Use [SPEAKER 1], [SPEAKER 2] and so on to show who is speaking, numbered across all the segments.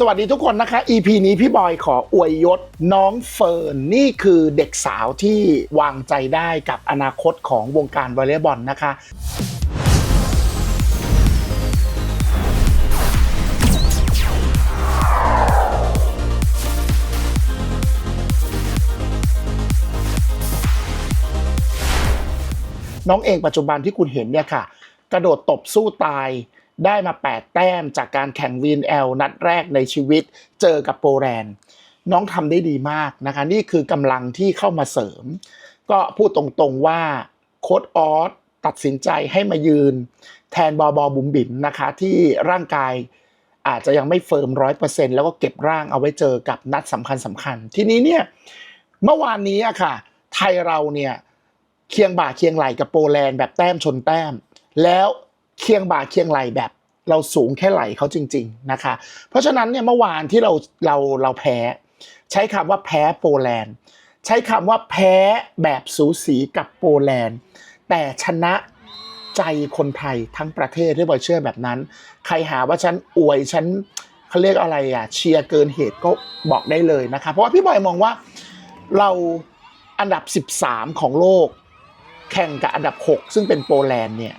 [SPEAKER 1] สวัสดีทุกคนนะคะ EP นี้พี่บอยขออวยยศน้องเฟิร์นนี่คือเด็กสาวที่วางใจได้กับอนาคตของวงการวอลเลย์บอลนะคะ น้องเองปัจจุบันที่คุณเห็นเนี่ยค่ะ กระโดดตบสู้ตาย ได้มา 8 แต้มจากการแข่ง VNL นัดแรกในชีวิตเจอกับโปแลนด์น้องทำได้ดีมากนะคะ นี่คือกำลังที่เข้ามาเสริม ก็พูดตรงๆว่าโค้ดออสตัดสินใจให้มายืน แทนบอบอบุ๋มบิ๋มนะคะ ที่ร่างกายอาจจะยังไม่เฟิร์มร้อยเปอร์เซ็นต์แล้วก็เก็บร่างเอาไว้เจอกับนัดสำคัญสำคัญ ทีนี้เนี่ยเมื่อวานนี้อะค่ะ ไทยเราเนี่ยเคียงบ่าเคียงไหลกับโปแลนด์แบบแต้มชนแต้ม แล้ว เคียงบ่าเคียงไหลแบบเราสูงแค่ไหลเขาจริง ๆนะคะ เพราะฉะนั้นเนี่ยเมื่อวานที่เราเราเราแพ้ ใช้คำว่าแพ้โปแลนด์ ใช้คำว่าแพ้แบบสูสีกับโปแลนด์ แต่ชนะใจคนไทยทั้งประเทศที่บอยเชื่อแบบนั้น ใครหาว่าฉันอวยฉันเขาเรียกอะไรอะเชียร์เกินเหตุก็บอกได้เลยนะคะเพราะว่าพี่บอยมองว่าเราอันดับ 13 ของโลก แข่งกับอันดับ 6 ซึ่งเป็นโปแลนด์เนี่ย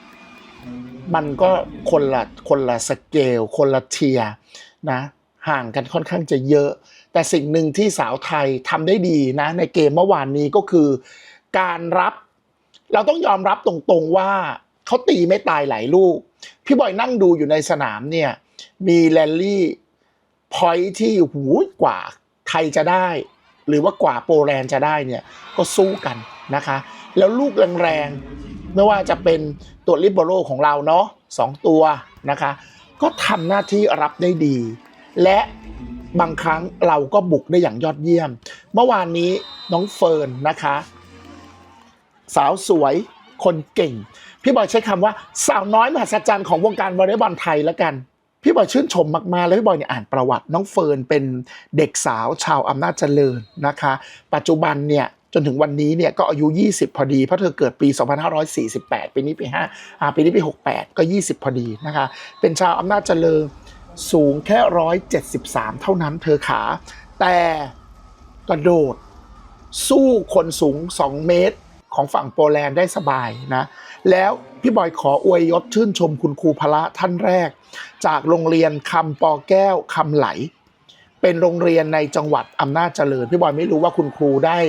[SPEAKER 1] มันก็คนละคนละสเกล คนละเทียนะห่างกันค่อนข้างจะเยอะ แต่สิ่งหนึ่งที่สาวไทยทำได้ดีนะในเกมเมื่อวานนี้ก็คือ การรับ เราต้องยอมรับตรงๆว่าเขาตีไม่ตายหลายลูก พี่บอยนั่งดูอยู่ในสนามเนี่ย มีแรลลี่พอยที่หูกว่าไทยจะได้ หรือว่ากว่าโปแลนด์จะได้เนี่ยก็สู้กันนะคะ แล้วลูกแรงๆ ไม่ว่าจะเป็นตัวลิเบโรของเราเนาะสองตัวนะคะ ก็ทำหน้าที่รับได้ดี และบางครั้งเราก็บุกได้อย่างยอดเยี่ยม เมื่อวานนี้น้องเฟิร์นนะคะ สาวสวยคนเก่ง พี่บอยใช้คำว่าสาวน้อยมหัศจรรย์ของวงการวอลเลย์บอลไทยแล้วกันพี่บอยชื่นชมมากๆแล้วพี่บอยเนี่ยอ่านประวัติน้องเฟิร์นเป็นเด็กสาวชาวอำนาจเจริญนะคะ ปัจจุบันเนี่ย จนถึงวันนี้เนี่ยก็อายุ 20 พอดี เพราะเธอเกิดปี 2548 ปีนี้ปี5อ่าปีนี้ปี 68 ก็ 20 พอดีนะคะ เป็นชาวอำนาจเจริญสูงแค่ 173 เท่านั้นเธอขา แต่กระโดดสู้คนสูง 2 เมตรของฝั่งโปแลนด์ได้สบายนะ แล้วพี่บอยขออวยยศชื่นชมคุณครูพละท่านแรก จากโรงเรียนคำปอแก้วคำไหล เป็นโรงเรียนในจังหวัดอำนาจเจริญ พี่บอยไม่รู้ว่าคุณครูได้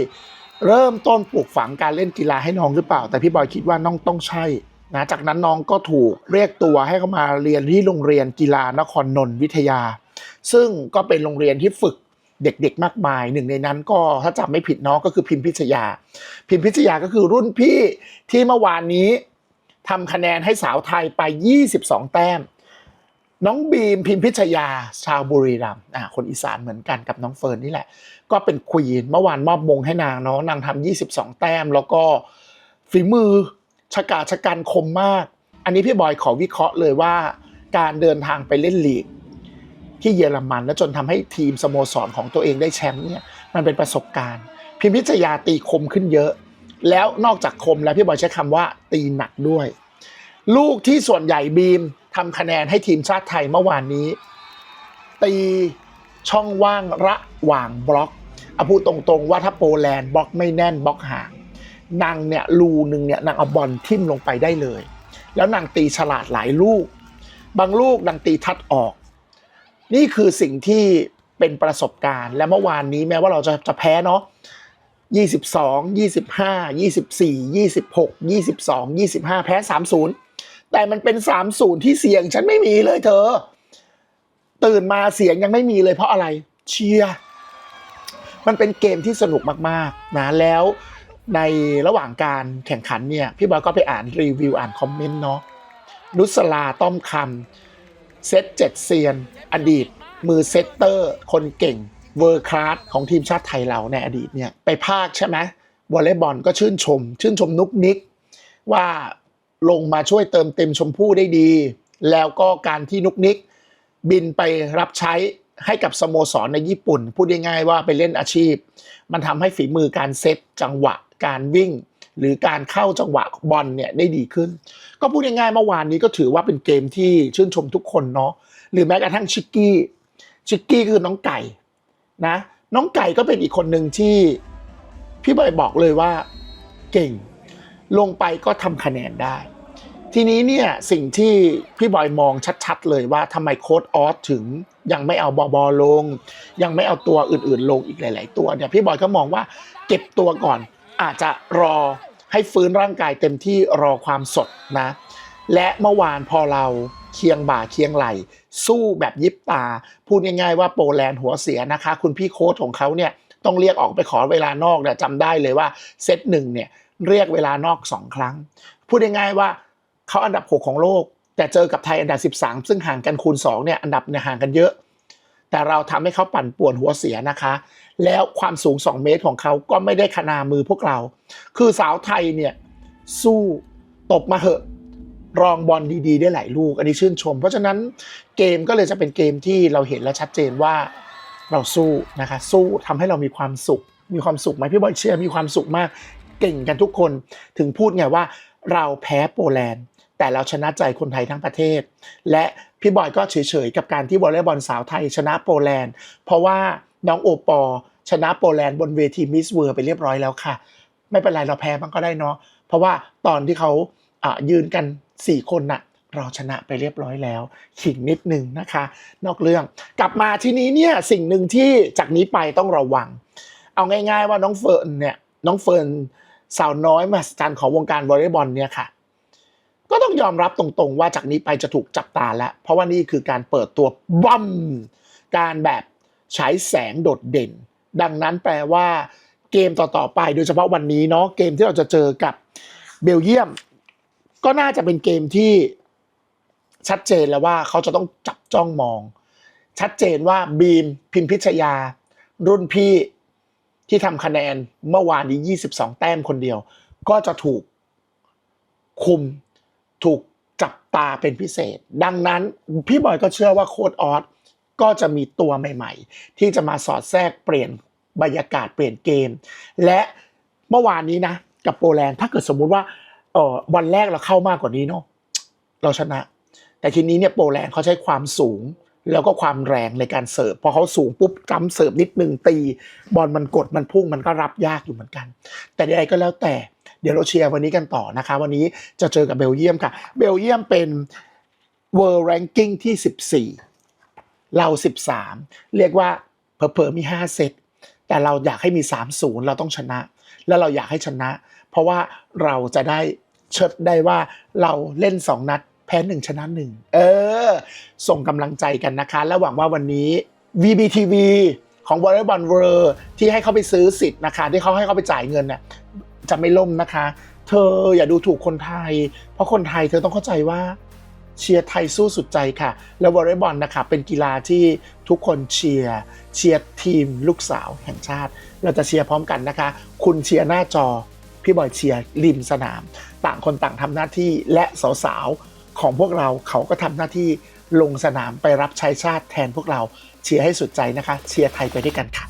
[SPEAKER 1] เริ่มต้นปลูกฝังการเล่นกีฬาให้น้องหรือเปล่า แต่พี่บอยคิดว่าน้องต้องใช่นะจากนั้นน้องก็ถูกเรียกตัวให้เขามาเรียนที่โรงเรียนกีฬานครนนท์วิทยา ซึ่งก็เป็นโรงเรียนที่ฝึกเด็กๆ มากมายหนึ่งในนั้นก็ถ้าจำไม่ผิดน้องก็คือพิมพิชยา พิมพิชยาก็คือรุ่นพี่ที่เมื่อวานนี้ทำคะแนนให้สาวไทยไป 22 แต้ม น้องบีมพิมพิชยาชาวบุรีรัมย์อ่าคนอีสานเหมือนกันกับน้องเฟิร์นนี่แหละ ก็เป็นควีนเมื่อวานมอบมงให้นางเนาะนางทำ22 แต้ม แล้วก็ฝีมือชะกาชะกันคมมาก อันนี้พี่บอยขอวิเคราะห์เลยว่า การเดินทางไปเล่นลีก ที่เยอรมัน แล้วจนทำให้ทีมสโมสรของตัวเองได้แชมป์เนี่ยมันเป็นประสบการณ์ พิมพิชยาตีคมขึ้นเยอะ แล้วนอกจากคมแล้วพี่บอยใช้คำว่าตีหนักด้วย ลูกที่ส่วนใหญ่บีม ทำคะแนนให้ทีมชาติไทยเมื่อวานนี้ ตีช่องว่างระหว่างบล็อกเอาพูดตรงๆว่าถ้าโปแลนด์บล็อกไม่แน่นบล็อกห่างนางเนี่ยรูหนึ่งเนี่ยนางเอาบอลทิ่มลงไปได้เลย แล้วนางตีฉลาดหลายลูก บางลูกนางตีทัดออก นี่คือสิ่งที่เป็นประสบการณ์ และเมื่อวานนี้แม้ว่าเราจะจะแพ้เนาะ22 25 24 26 22 25 แพ้ 30 แต่มันเป็น30ที่เสียงฉันไม่มีเลยเธอ ตื่นมาเสียงยังไม่มีเลยเพราะอะไร เชียร์มันเป็นเกมที่สนุกมากๆนะแล้วในระหว่างการแข่งขันเนี่ย พี่บอยก็ไปอ่านรีวิวอ่านคอมเมนต์เนาะนุสลาต้อมคำเซตเจ็ดเซียน อดีต มือเซตเตอร์ คนเก่งเวอร์คลาสของทีมชาติไทยเราในอดีตเนี่ย ไปภาคใช่ไหมวอลเลย์บอลก็ชื่นชม ชื่นชมนุกนิกว่า ลงมาช่วยเติมเต็มชมพู่ได้ดี แล้วก็การที่นุกนิก บินไปรับใช้ให้กับสโมสรในญี่ปุ่น พูดง่ายๆว่าไปเล่นอาชีพ มันทำให้ฝีมือการเซตจังหวะการวิ่ง หรือการเข้าจังหวะบอลเนี่ยได้ดีขึ้น ก็พูดง่ายๆเมื่อวานนี้ก็ถือว่าเป็นเกมที่ชื่นชมทุกคนเนาะหรือแม้กระทั่งชิกกี้ชิกกี้คือน้องไก่นะน้องไก่ก็เป็นอีกคนหนึ่งที่พี่บอยบอกเลยว่าเก่ง ลงไปก็ทำคะแนนได้ ทีนี้เนี่ยสิ่งที่พี่บอยมองชัดๆเลยว่าทำไมโค้ดออสถึงยังไม่เอาบอบอลง ยังไม่เอาตัวอื่นๆลงอีกหลาย ๆ ตัวเนี่ยพี่บอยก็มองว่าเก็บตัวก่อน อาจจะรอให้ฟื้นร่างกายเต็มที่รอความสดนะ และเมื่อวานพอเราเคียงบ่าเคียงไหล สู้แบบยิบตา พูดง่ายๆว่าโปแลนด์หัวเสียนะคะ คุณพี่โค้ชของเขาเนี่ยต้องเรียกออกไปขอเวลานอกเนี่ยจำได้เลยว่าเซตหนึ่งเนี่ย เรียกเวลานอกสองครั้ง พูดง่ายๆว่าเขาอันดับ 6 ของโลก แต่เจอกับไทยอันดับ 13 ซึ่งห่างกันคูณ2เนี่ยอันดับเนี่ยห่างกันเยอะ แต่เราทำให้เขาปั่นป่วนหัวเสียนะคะ แล้วความสูง 2 เมตรของเขาก็ไม่ได้ขนามือพวกเรา คือสาวไทยเนี่ยสู้ตบมาเหอะรองบอลดีๆ ได้หลายลูก อันนี้ชื่นชม เพราะฉะนั้นเกมก็เลยจะเป็นเกมที่เราเห็นและชัดเจนว่าเราสู้นะคะ สู้ทำให้เรามีความสุข มีความสุขไหมพี่บอยเชื่อมีความสุขมาก เก่งกันทุกคนถึงพูดไงว่าเราแพ้โปแลนด์ แต่เราชนะใจคนไทยทั้งประเทศ และพี่บอยก็เฉยๆ กับการที่วอลเลย์บอลสาวไทยชนะโปแลนด์ เพราะว่าน้องโอปอชนะโปแลนด์บนเวทีมิสเวิร์ไปเรียบร้อยแล้วค่ะ ไม่เป็นไรเราแพ้มันก็ได้เนาะเพราะว่าตอนที่เขาอะยืนกัน 4 คนน่ะเราชนะไปเรียบร้อยแล้ว ขิงนิดนึงนะคะ นอกเรื่องกลับมาที่นี้เนี่ยสิ่งหนึ่งที่จากนี้ไปต้องระวัง เอาง่าย ๆ ว่าน้องเฟิร์นเนี่ยน้องเฟิร์น สาวน้อยมหัศจรรย์ของวงการวอลเลย์บอลเนี่ยค่ะ ก็ต้องยอมรับตรงๆว่าจากนี้ไปจะถูกจับตาแล้ว เพราะว่านี่คือการเปิดตัวบัมการแบบฉายแสงโดดเด่น ดังนั้นแปลว่าเกมต่อๆไปโดยเฉพาะวันนี้เนาะเกมที่เราจะเจอกับเบลเยียม ก็น่าจะเป็นเกมที่ชัดเจนแล้วว่าเขาจะต้องจับจ้องมอง ชัดเจนว่าบีมพิมพิชยา รุ่นพี่ ที่ทำคะแนนเมื่อวานนี้ 22 แต้มคนเดียว ก็จะถูกคุมถูกจับตาเป็นพิเศษ ดังนั้นพี่บอยก็เชื่อว่าโค้ดออสก็จะมีตัวใหม่ ๆ ที่จะมาสอดแทรกเปลี่ยนบรรยากาศเปลี่ยนเกม และเมื่อวานนี้นะ กับโปแลนด์ถ้าเกิดสมมุติว่าเออวันแรกเราเข้ามากกว่านี้เนาะเราชนะ แต่ทีนี้เนี่ยโปแลนด์เขาใช้ความสูง แล้วก็ความแรงในการเสิร์ฟพอเขาสูงปุ๊บกำเสิร์ฟนิดนึงตี บอลมันกดมันพุ่งมันก็รับยากอยู่เหมือนกัน แต่ใดก็แล้วแต่เดี๋ยวเราเชียร์วันนี้กันต่อนะคะ วันนี้จะเจอกับเบลเยียมค่ะ เบลเยียมเป็น World Ranking ที่ 14 เรา 13 เรียกว่าเผลอมี 5 เซตแต่เราอยากให้มี 3-0 เราต้องชนะ แล้วเราอยากให้ชนะ เพราะว่าเราจะได้เชิดได้ว่าเราเล่น 2 นัด แพ้หนึ่งชนะหนึ่งเออ ส่งกำลังใจกันนะคะ และหวังว่าวันนี้ VBTV ของ Volleyball World ที่ให้เขาไปซื้อสิทธิ์นะคะ ที่เขาให้เขาไปจ่ายเงินน่ะจะไม่ล่มนะคะ เธออย่าดูถูกคนไทย เพราะคนไทยเธอต้องเข้าใจว่าเชียร์ไทยสู้สุดใจค่ะ แล้ววอลเลย์บอลนะคะเป็นกีฬาที่ทุกคนเชียร์เชียร์ทีมลูกสาวแห่งชาติ เราจะเชียร์พร้อมกันนะคะ คุณเชียร์หน้าจอ พี่บอยเชียร์ริมสนาม ต่างคนต่างทำหน้าที่และสาวๆ ของพวกเราเขาก็ทำหน้าที่ลงสนามไปรับใช้ชาติแทนพวกเราเชียร์ให้สุดใจนะคะ เชียร์ไทยไปด้วยกันค่ะ